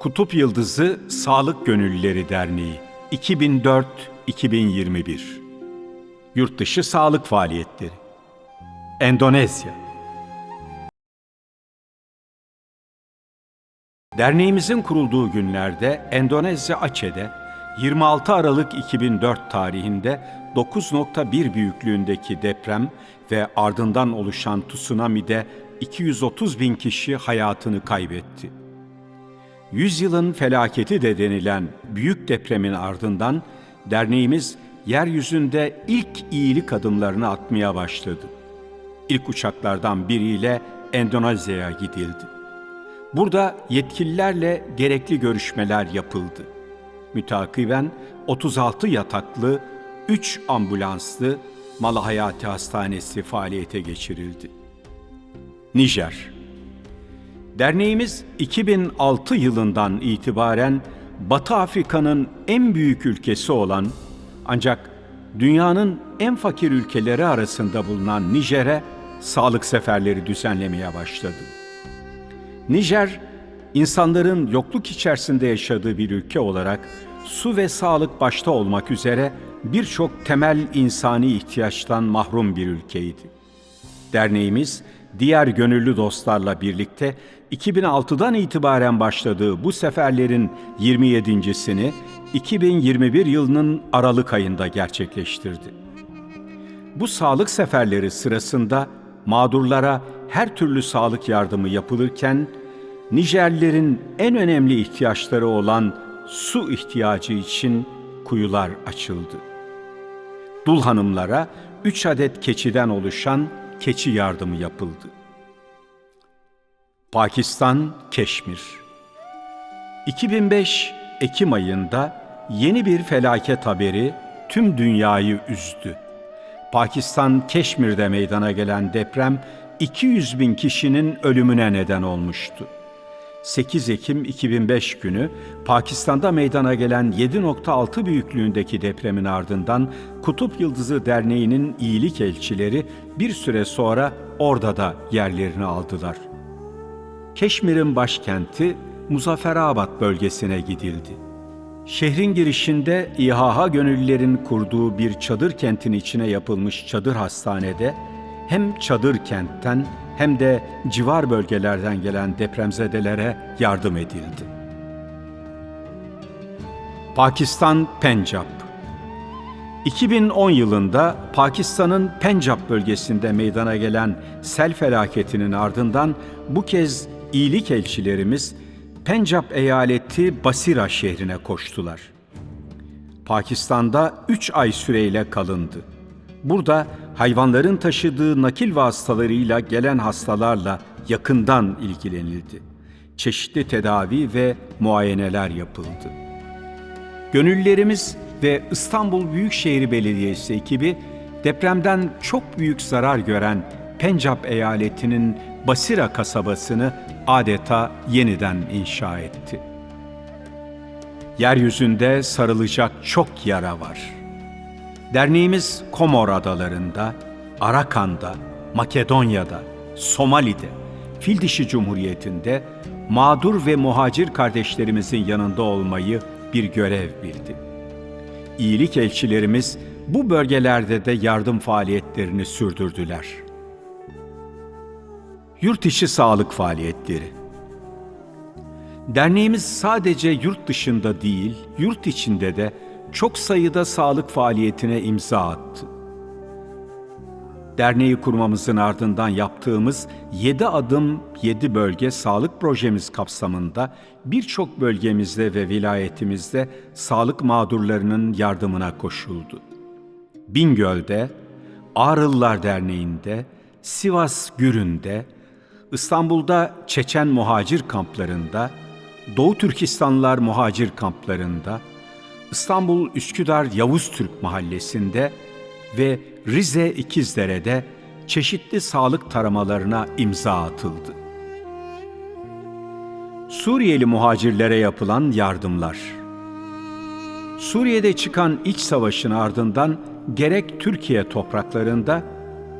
Kutup Yıldızı Sağlık Gönüllüleri Derneği 2004-2021 Yurtdışı Sağlık Faaliyetleri. Endonezya. Derneğimizin kurulduğu günlerde Endonezya Aceh'de 26 Aralık 2004 tarihinde 9.1 büyüklüğündeki deprem ve ardından oluşan tsunami'de 230 bin kişi hayatını kaybetti. Yüzyılın felaketi de denilen büyük depremin ardından derneğimiz yeryüzünde ilk iyilik adımlarını atmaya başladı. İlk uçaklardan biriyle Endonezya'ya gidildi. Burada yetkililerle gerekli görüşmeler yapıldı. Mütakiben 36 yataklı, 3 ambulanslı Malahayati Hastanesi faaliyete geçirildi. Nijer Derneğimiz 2006 yılından itibaren Batı Afrika'nın en büyük ülkesi olan ancak dünyanın en fakir ülkeleri arasında bulunan Nijer'e sağlık seferleri düzenlemeye başladı. Nijer, insanların yokluk içerisinde yaşadığı bir ülke olarak su ve sağlık başta olmak üzere birçok temel insani ihtiyaçtan mahrum bir ülkeydi. Derneğimiz diğer gönüllü dostlarla birlikte 2006'dan itibaren başladığı bu seferlerin 27.sini 2021 yılının Aralık ayında gerçekleştirdi. Bu sağlık seferleri sırasında mağdurlara her türlü sağlık yardımı yapılırken Nijerlilerin en önemli ihtiyaçları olan su ihtiyacı için kuyular açıldı. Dul hanımlara 3 adet keçiden oluşan keçi yardımı yapıldı. Pakistan, Keşmir 2005 Ekim ayında yeni bir felaket haberi tüm dünyayı üzdü. Pakistan Keşmir'de meydana gelen deprem 200 bin kişinin ölümüne neden olmuştu. 8 Ekim 2005 günü Pakistan'da meydana gelen 7.6 büyüklüğündeki depremin ardından Kutup Yıldızı Derneği'nin iyilik elçileri bir süre sonra orada da yerlerini aldılar. Keşmir'in başkenti Muzafferabad bölgesine gidildi. Şehrin girişinde İHA gönüllülerin kurduğu bir çadır kentin içine yapılmış çadır hastanede hem çadır kentten hem de civar bölgelerden gelen depremzedelere yardım edildi. Pakistan Pencap 2010 yılında Pakistan'ın Pencap bölgesinde meydana gelen sel felaketinin ardından bu kez iyilik elçilerimiz Pencap eyaleti Basira şehrine koştular. Pakistan'da 3 ay süreyle kalındı. Burada hayvanların taşıdığı nakil vasıtalarıyla gelen hastalarla yakından ilgilenildi. Çeşitli tedavi ve muayeneler yapıldı. Gönüllerimiz ve İstanbul Büyükşehir Belediyesi ekibi depremden çok büyük zarar gören Pencap eyaletinin Basira kasabasını adeta yeniden inşa etti. Yeryüzünde sarılacak çok yara var. Derneğimiz Komor adalarında, Arakan'da, Makedonya'da, Somali'de, Fildişi Cumhuriyeti'nde mağdur ve muhacir kardeşlerimizin yanında olmayı bir görev bildi. İyilik elçilerimiz bu bölgelerde de yardım faaliyetlerini sürdürdüler. Yurt içi sağlık faaliyetleri Derneğimiz sadece yurt dışında değil, yurt içinde de çok sayıda sağlık faaliyetine imza attı. Derneği kurmamızın ardından yaptığımız 7 adım 7 bölge sağlık projemiz kapsamında birçok bölgemizde ve vilayetimizde sağlık mağdurlarının yardımına koşuldu. Bingöl'de, Ağrılılar Derneği'nde, Sivas Gürün'de, İstanbul'da Çeçen muhacir kamplarında, Doğu Türkistanlılar muhacir kamplarında, İstanbul Üsküdar Yavuz Türk Mahallesi'nde ve Rize İkizdere'de çeşitli sağlık taramalarına imza atıldı. Suriyeli muhacirlere yapılan yardımlar Suriye'de çıkan iç savaşın ardından gerek Türkiye topraklarında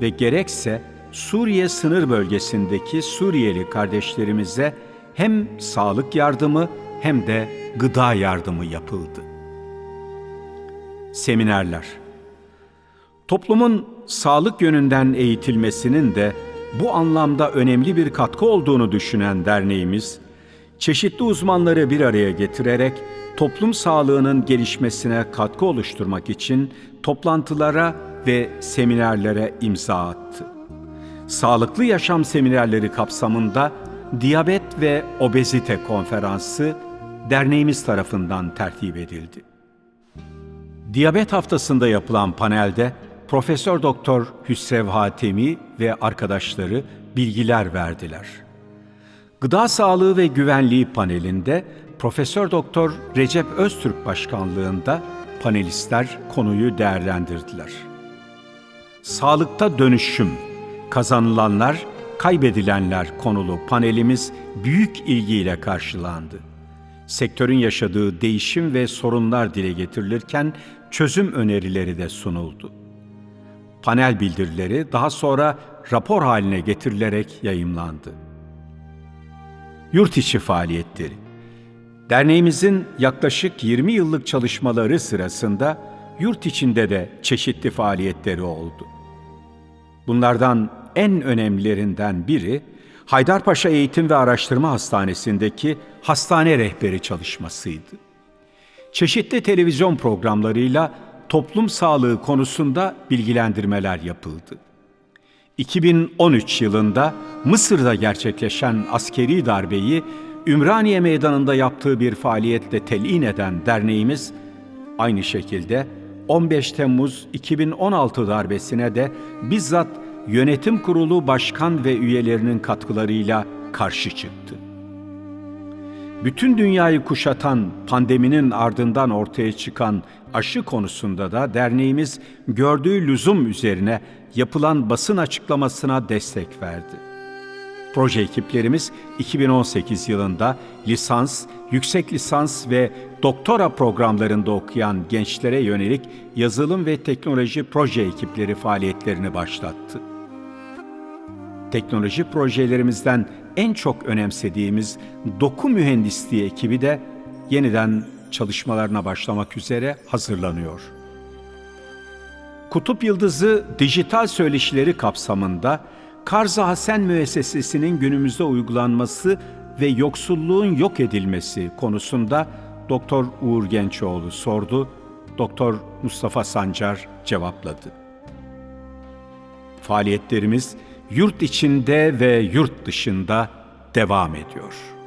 ve gerekse Suriye sınır bölgesindeki Suriyeli kardeşlerimize hem sağlık yardımı hem de gıda yardımı yapıldı. Seminerler Toplumun sağlık yönünden eğitilmesinin de bu anlamda önemli bir katkı olduğunu düşünen derneğimiz, çeşitli uzmanları bir araya getirerek toplum sağlığının gelişmesine katkı oluşturmak için toplantılara ve seminerlere imza attı. Sağlıklı Yaşam Seminerleri kapsamında Diyabet ve Obezite Konferansı derneğimiz tarafından tertip edildi. Diyabet haftasında yapılan panelde Profesör Doktor Hüsrev Hatemi ve arkadaşları bilgiler verdiler. Gıda Sağlığı ve Güvenliği panelinde Profesör Doktor Recep Öztürk başkanlığında panelistler konuyu değerlendirdiler. Sağlıkta dönüşüm, kazanılanlar, kaybedilenler konulu panelimiz büyük ilgiyle karşılandı. Sektörün yaşadığı değişim ve sorunlar dile getirilirken çözüm önerileri de sunuldu. Panel bildirileri daha sonra rapor haline getirilerek yayımlandı. Yurt içi faaliyetleri Derneğimizin yaklaşık 20 yıllık çalışmaları sırasında yurt içinde de çeşitli faaliyetleri oldu. Bunlardan en önemlilerinden biri Haydarpaşa Eğitim ve Araştırma Hastanesi'ndeki hastane rehberi çalışmasıydı. Çeşitli televizyon programlarıyla toplum sağlığı konusunda bilgilendirmeler yapıldı. 2013 yılında Mısır'da gerçekleşen askeri darbeyi Ümraniye Meydanı'nda yaptığı bir faaliyetle telin eden derneğimiz aynı şekilde 15 Temmuz 2016 darbesine de bizzat yönetim kurulu başkan ve üyelerinin katkılarıyla karşı çıktı. Bütün dünyayı kuşatan pandeminin ardından ortaya çıkan aşı konusunda da derneğimiz gördüğü lüzum üzerine yapılan basın açıklamasına destek verdi. Proje ekiplerimiz 2018 yılında lisans, yüksek lisans ve doktora programlarında okuyan gençlere yönelik yazılım ve teknoloji proje ekipleri faaliyetlerini başlattı. Teknoloji projelerimizden en çok önemsediğimiz doku mühendisliği ekibi de yeniden çalışmalarına başlamak üzere hazırlanıyor. Kutup Yıldızı dijital söyleşileri kapsamında Karza Hasen müessesesinin günümüzde uygulanması ve yoksulluğun yok edilmesi konusunda Doktor Uğur Gençoğlu sordu, Doktor Mustafa Sancar cevapladı. Faaliyetlerimiz yurt içinde ve yurt dışında devam ediyor.